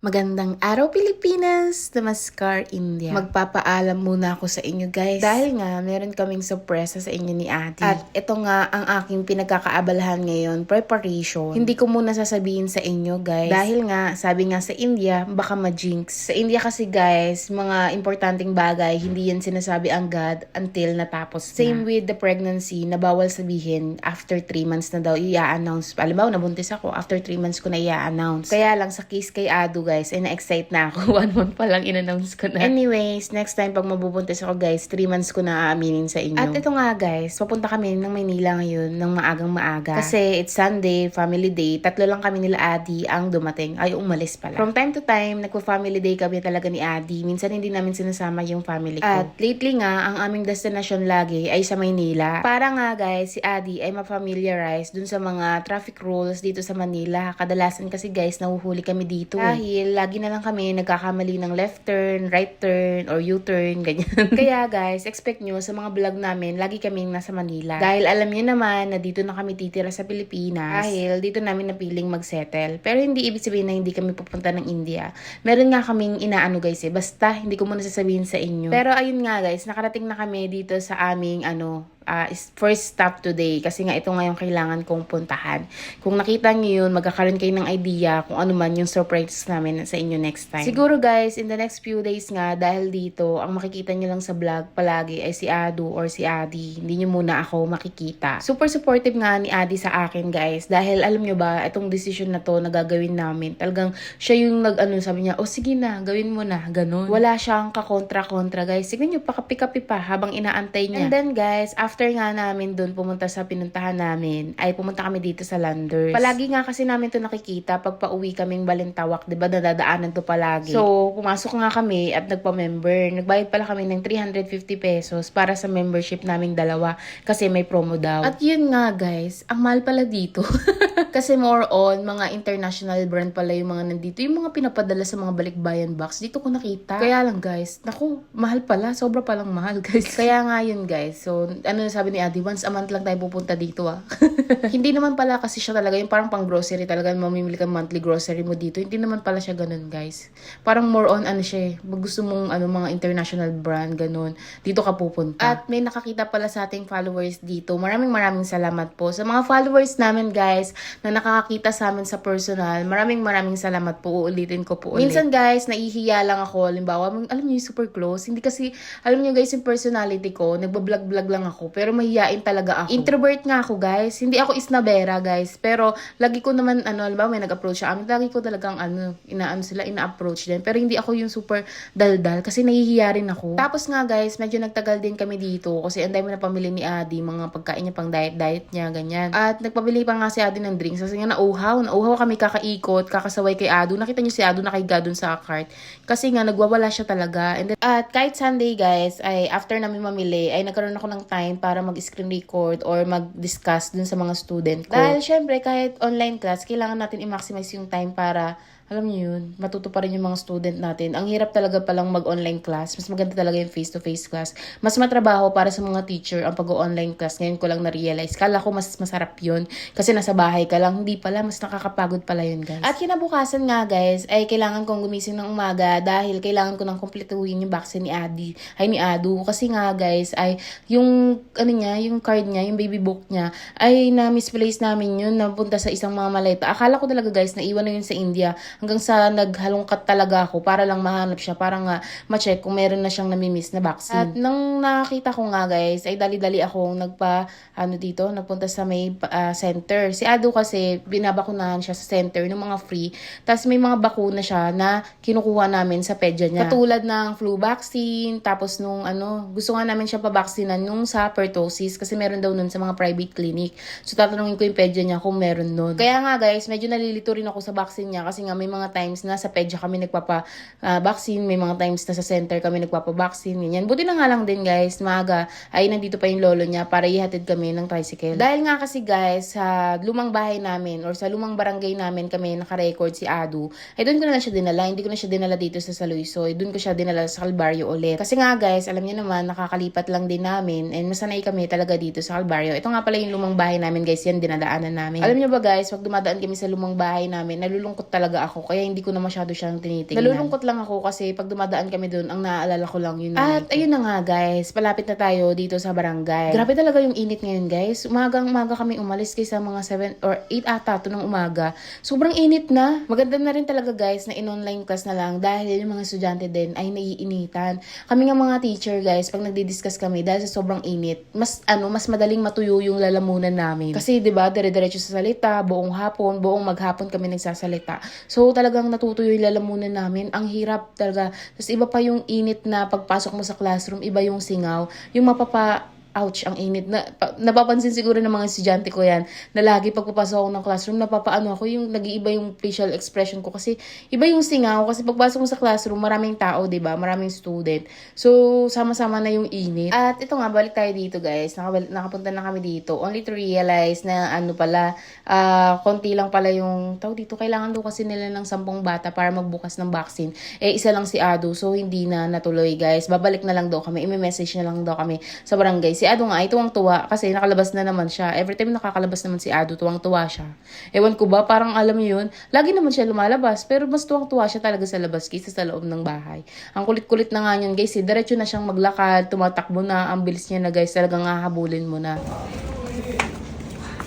Magandang araw Pilipinas! Namaskar India. Magpapaalam muna ako sa inyo guys. Dahil nga, meron kaming sorpresa sa inyo ni Ate. At ito nga ang aking pinagkakaabalahan ngayon, preparation. Hindi ko muna sasabihin sa inyo guys. Dahil nga, sabi nga sa India, baka ma-jinx. Sa India kasi guys, mga importanteng bagay, hindi yan sinasabi ang God until natapos na. Same with the pregnancy, na bawal sabihin after 3 months na daw i-announce. Alam mo, nabuntis ako, after 3 months ko na i-announce. Kaya lang sa case kay Adu guys, ay na-excite na ako. One month pa lang in-announce ko na. Anyways, next time pag mabubuntis ako guys, 3 months ko na aaminin sa inyo. At ito nga guys, papunta kami ng Maynila ngayon ng maagang maaga. Kasi it's Sunday, family day. Tatlo lang kami nila Adi ang dumating. Ay, umalis pala. From time to time, nagpo-family day kami talaga ni Adi. Minsan hindi namin sinasama yung family ko. At lately nga, ang aming destination lagi ay sa Maynila. Para nga guys, si Adi ay ma-familiarize dun sa mga traffic rules dito sa Manila. Kadalasan kasi guys, nahuhuli kami dito. eh. Dahil lagi na lang kami nagkakamali ng left turn, right turn, or U-turn, ganyan. Kaya guys, expect nyo sa mga vlog namin, lagi kaming nasa Manila. Dahil alam nyo naman na dito na kami titira sa Pilipinas. Dahil dito namin napiling mag-settle. Pero hindi ibig sabihin na hindi kami pupunta ng India. Meron nga kaming inaano guys eh. Basta hindi ko muna sasabihin sa inyo. Pero ayun nga guys, nakarating na kami dito sa aming ano, is- first stop today kasi nga ito nga yung kailangan kong puntahan. Kung nakita niyo yun, magkakaroon kayo ng idea kung ano man yung surprise namin sa inyo next time. Siguro guys, in the next few days nga, dahil dito, ang makikita niyo lang sa vlog palagi ay si Adu or si Adi. Hindi niyo muna ako makikita. Super supportive nga ni Adi sa akin guys dahil alam niyo ba, itong decision na to na gagawin namin, talagang siya yung nag ano, sabi niya, oh sige na, gawin mo na, ganun. Wala siyang kakontra-kontra guys. Sige niyo, pakapi-kapi pa habang inaantay niya. And then guys, after nga namin dun pumunta sa pinuntahan namin, ay pumunta kami dito sa Landers. Palagi nga kasi namin to nakikita pag pauwi kaming Balintawak, 'di ba? Nadadaanan to palagi. So, pumasok nga kami at nagpa-member. Nagbayad pala kami ng 350 pesos para sa membership naming dalawa kasi may promo daw. At yun nga guys, ang mahal pala dito. kasi more on mga international brand pala yung mga nandito. Yung mga pinapadala sa mga balikbayan box, dito ko nakita. Kaya lang guys, naku, mahal pala. Sobra palang mahal guys. Kaya nga yun guys. So, ano na sabi ni Adi, once a month lang tayo pupunta dito ah. Hindi naman pala kasi siya talaga yung parang pang grocery talaga mamimili ka monthly grocery mo dito. Hindi naman pala siya ganun guys. Parang more on ano siya eh. Gusto mong ano mga international brand ganun. Dito ka pupunta. At may nakakita pala sa ating followers dito. Maraming maraming salamat po. Sa mga followers namin guys na nakakakita sa amin sa personal, maraming maraming salamat po. Uulitin ko po ulit. Minsan guys, naihiya lang ako. Halimbawa, alam niyo super close. Hindi kasi, alam niyo guys, yung personality ko, nagbablog-vlog lang ako. Pero mahihain talaga ako. Introvert nga ako guys. Hindi ako isnabera guys. Pero lagi ko naman, ano, halimbawa may nag-approach sa amin. Lagi ko talagang, ano, inaano sila, ina-approach din. Pero hindi ako yung super daldal kasi nahihiya rin ako. Tapos nga guys, medyo nagtagal din kami dito kasi ang dami na pamili ni Adi, mga pagkain niya pang diet-diet niya, ganyan. At nagpabili pa nga si Adi ng drinks kasi nga nauhaw, nauhaw kami kakaikot, kakasaway kay Ado. Nakita niyo si Ado nakahiga dun sa cart kasi nga nagwawala siya talaga. And then, at kahit Sunday guys, ay after namin mamili, ay nagkaroon ako ng time para mag-screen record or mag-discuss dun sa mga student ko. Dahil syempre, kahit online class, kailangan natin i-maximize yung time para alam niyo yun, matuto pa rin yung mga student natin. Ang hirap talaga palang mag-online class. Mas maganda talaga yung face-to-face class. Mas matrabaho para sa mga teacher ang pag-online class. Ngayon ko lang na-realize. Kala ko mas masarap yun. Kasi nasa bahay ka lang. Hindi pala. Mas nakakapagod pala yun, guys. At kinabukasan nga, guys, ay kailangan kong gumising ng umaga dahil kailangan ko nang kumpletuhin yung vaccine ni Adi. Ay, ni Adu. Kasi nga, guys, ay yung, ano niya, yung card niya, yung baby book niya, ay na-misplace namin yun. Napunta sa isang mga maleta. Akala ko talaga, guys, naiwan na yun sa India hanggang sa naghalongkat talaga ako para lang mahanap siya, para nga ma-check kung meron na siyang namimiss na vaccine. At nang nakita ko nga guys, ay dali-dali akong nagpa, ano dito, nagpunta sa may ah, center. Si Ado kasi, binabakunahan siya sa center ng mga free. Tapos may mga bakuna siya na kinukuha namin sa pedya niya. Katulad ng flu vaccine, tapos nung ano, gusto nga namin siya pabaksinan nung sa pertussis kasi meron daw nun sa mga private clinic. So tatanungin ko yung pedya niya kung meron nun. Kaya nga guys, medyo nalilito rin ako sa vaccine niya kasi nga may mga times na sa pedya kami nagpapa-vaccine, may mga times na sa center kami nagpapa-vaccine, ganyan. Buti na nga lang din guys, maaga ay nandito pa yung lolo niya para ihatid kami ng tricycle. Dahil nga kasi guys, sa lumang bahay namin or sa lumang barangay namin kami naka-record si Adu, ay doon ko na lang siya dinala. Hindi ko na siya dinala dito sa Saluisoy. Doon ko siya dinala sa Calvario ulit. Kasi nga guys, alam niyo naman, nakakalipat lang din namin and masanay kami talaga dito sa Calvario. Ito nga pala yung lumang bahay namin guys, yan dinadaanan namin. Alam niyo ba guys, pag dumadaan kami sa lumang bahay namin, nalulungkot talaga ako, kaya hindi ko na masyado siyang tinitingnan. Nalulungkot lang ako kasi pag dumadaan kami doon, ang naaalala ko lang yun. At ayun na nga guys, palapit na tayo dito sa barangay. Grabe talaga yung init ngayon guys. Umagang umaga kami umalis kaysa mga 7 or 8 ata to ng umaga. Sobrang init na. Maganda na rin talaga guys na in-online class na lang dahil yung mga estudyante din ay naiinitan. Kami nga mga teacher guys, pag nagdi-discuss kami dahil sa sobrang init, mas ano, mas madaling matuyo yung lalamunan namin. Kasi 'di ba, dire-diretso sa salita, buong hapon, buong maghapon kami nagsasalita. So talagang natutuyo yung lalamunan namin. Ang hirap talaga. Tapos iba pa yung init na pagpasok mo sa classroom, iba yung singaw, yung mapapa ouch, ang init. Na, pa, napapansin siguro ng mga estudyante ko yan, na lagi pagpapasok ako ng classroom, napapaano ako, yung nag-iiba yung facial expression ko. Kasi iba yung singaw, kasi pagpasok mo sa classroom, maraming tao, ba Maraming student. So, sama-sama na yung init. At ito nga, balik tayo dito, guys. Nakabalik, nakapunta na kami dito. Only to realize na ano pala, ah konti lang pala yung, tao dito, kailangan daw kasi nila ng sampung bata para magbukas ng vaccine. Eh, isa lang si Ado, so hindi na natuloy, guys. Babalik na lang daw kami. I-message na lang daw kami sa barangay. Si Ado nga ay tuwang-tuwa kasi nakalabas na naman siya. Every time nakakalabas naman si Ado, tuwang-tuwa siya. Ewan ko ba, parang alam mo yun, lagi naman siya lumalabas, pero mas tuwang-tuwa siya talaga sa labas kaysa sa loob ng bahay. Ang kulit-kulit na nga yun, guys. Eh, diretso na siyang maglakad, tumatakbo na, ang bilis niya na, guys. Talagang hahabulin mo na.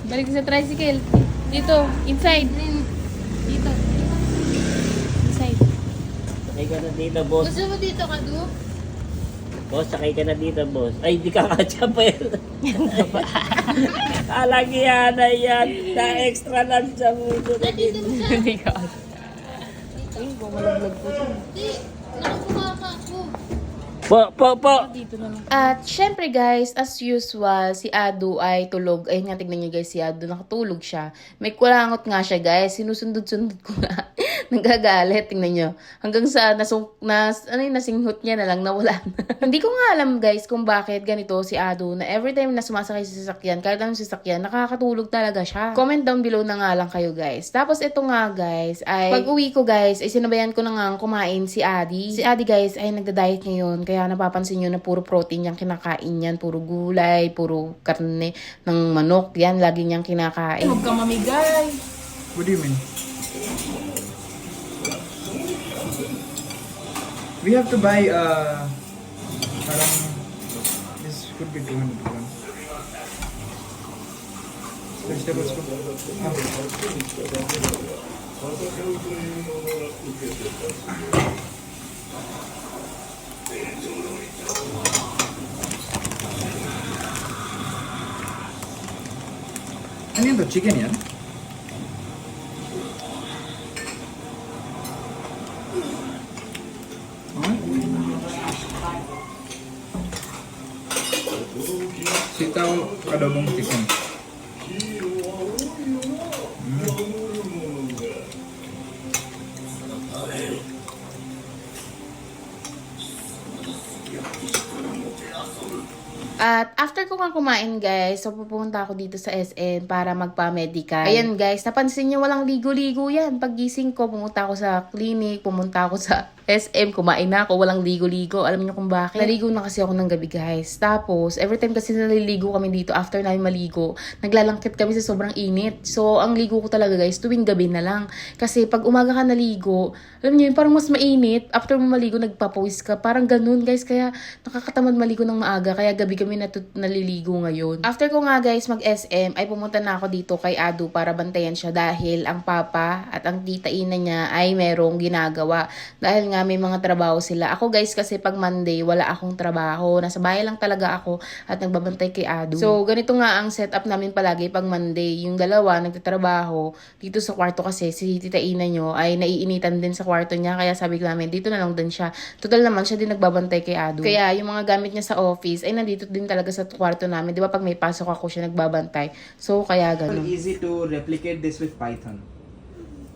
Balik sa tricycle. Dito, inside. Dito. Inside. Na dito, boss. Gusto mo dito ka, Du? Boss, sakay ka na dito, boss. Ay, di ka kachapel. Kalagyan na yan. Na extra lang sa mundo. Hindi ka. Ay, bumalaglag po siya. Di, nakakuha ka ako. Po, po, po. Dito na lang. At syempre guys, as usual, si Ado ay tulog. Ayun nga, tignan niyo guys, si Ado nakatulog siya. May kulangot nga siya guys, sinusundod-sundod ko na. Nagagalit, tingnan niyo. Hanggang sa nasung, nas, ano yung nasinghot niya na lang, nawala na. Hindi ko nga alam guys kung bakit ganito si Ado na every time na sumasakay sa sasakyan, kahit anong sasakyan, nakakatulog talaga siya. Comment down below na nga lang kayo guys. Tapos ito nga guys, ay pag uwi ko guys, ay sinabayan ko na nga kumain si Adi. Si Adi guys ay nagda-diet ngayon, kaya napapansin nyo na puro protein yung kinakain yan, puro gulay, puro karne ng manok, yan, lagi niyang kinakain. Huwag ka mamigay. What do you mean? We have to buy uh parang this could be 200 grams. Vegetables ko. Ano to? Chicken yan? sitaw kadobong tikon At after ko nga kumain guys, so pupunta ako dito sa SM para magpa-medical. Ayan guys, napansin niyo walang ligo-ligo yan. Paggising ko, pumunta ako sa clinic, pumunta ako sa SM, kumain na ako, walang ligo-ligo. Alam niyo kung bakit? Naligo na kasi ako ng gabi guys. Tapos, every time kasi naliligo kami dito, after namin maligo, naglalangkit kami sa sobrang init. So, ang ligo ko talaga guys, tuwing gabi na lang. Kasi pag umaga ka naligo, alam niyo parang mas mainit. After mo maligo, nagpapawis ka. Parang ganun guys, kaya nakakatamad maligo ng maaga. Kaya gabi kami natut- naliligo ngayon. After ko nga guys mag-SM, ay pumunta na ako dito kay Adu para bantayan siya dahil ang papa at ang tita ina niya ay merong ginagawa. Dahil nga may mga trabaho sila. Ako guys kasi pag Monday, wala akong trabaho. Nasa bahay lang talaga ako at nagbabantay kay Adu. So ganito nga ang setup namin palagi pag Monday. Yung dalawa nagtatrabaho dito sa kwarto kasi si tita ina nyo ay naiinitan din sa kwarto niya. Kaya sabi ko namin, dito na lang din siya. Total naman siya din nagbabantay kay Adu. Kaya yung mga gamit niya sa office ay nandito din talaga sa kwarto namin. Di ba pag may pasok ako siya nagbabantay. So kaya ganun. easy to replicate this with Python.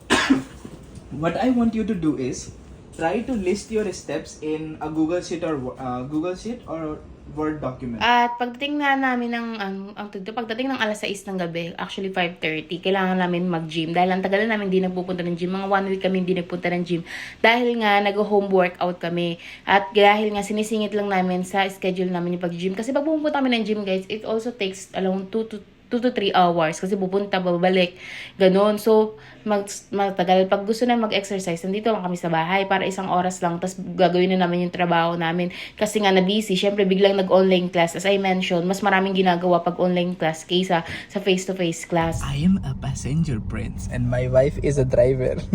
what I want you to do is try to list your steps in a Google Sheet or uh, Google Sheet or Word document. At pagdating na namin ng, ang, ang tugto, pagdating ng alas 6 ng gabi, actually 5.30, kailangan namin mag-gym. Dahil ang tagal na namin hindi nagpupunta ng gym. Mga one week kami hindi nagpunta ng gym. Dahil nga, nag-home workout kami. At dahil nga, sinisingit lang namin sa schedule namin yung pag-gym. Kasi pag pupunta kami ng gym, guys, it also takes around 2 to 2 to 3 hours kasi pupunta, babalik, ganon. So, mag, matagal. Pag gusto na mag-exercise, nandito lang kami sa bahay para isang oras lang, tapos gagawin na namin yung trabaho namin. Kasi nga na busy, syempre biglang nag-online class. As I mentioned, mas maraming ginagawa pag online class kaysa sa face-to-face class. I am a passenger prince and my wife is a driver.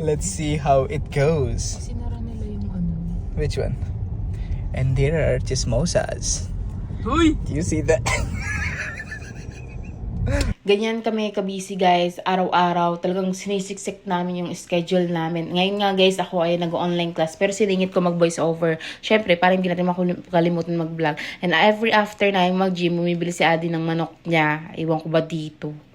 Let's see how it goes. Sinara nila yung ano. Which one? And there are chismosas. Uy! You see that? Ganyan kami kabisi guys, araw-araw. Talagang sinisiksik namin yung schedule namin. Ngayon nga guys, ako ay nag-online class. Pero siningit ko mag-voice over. Syempre, parang hindi natin makalimutan mag-vlog. And every after na mag-gym, bumibili si Adi ng manok niya. Iwan ko ba dito.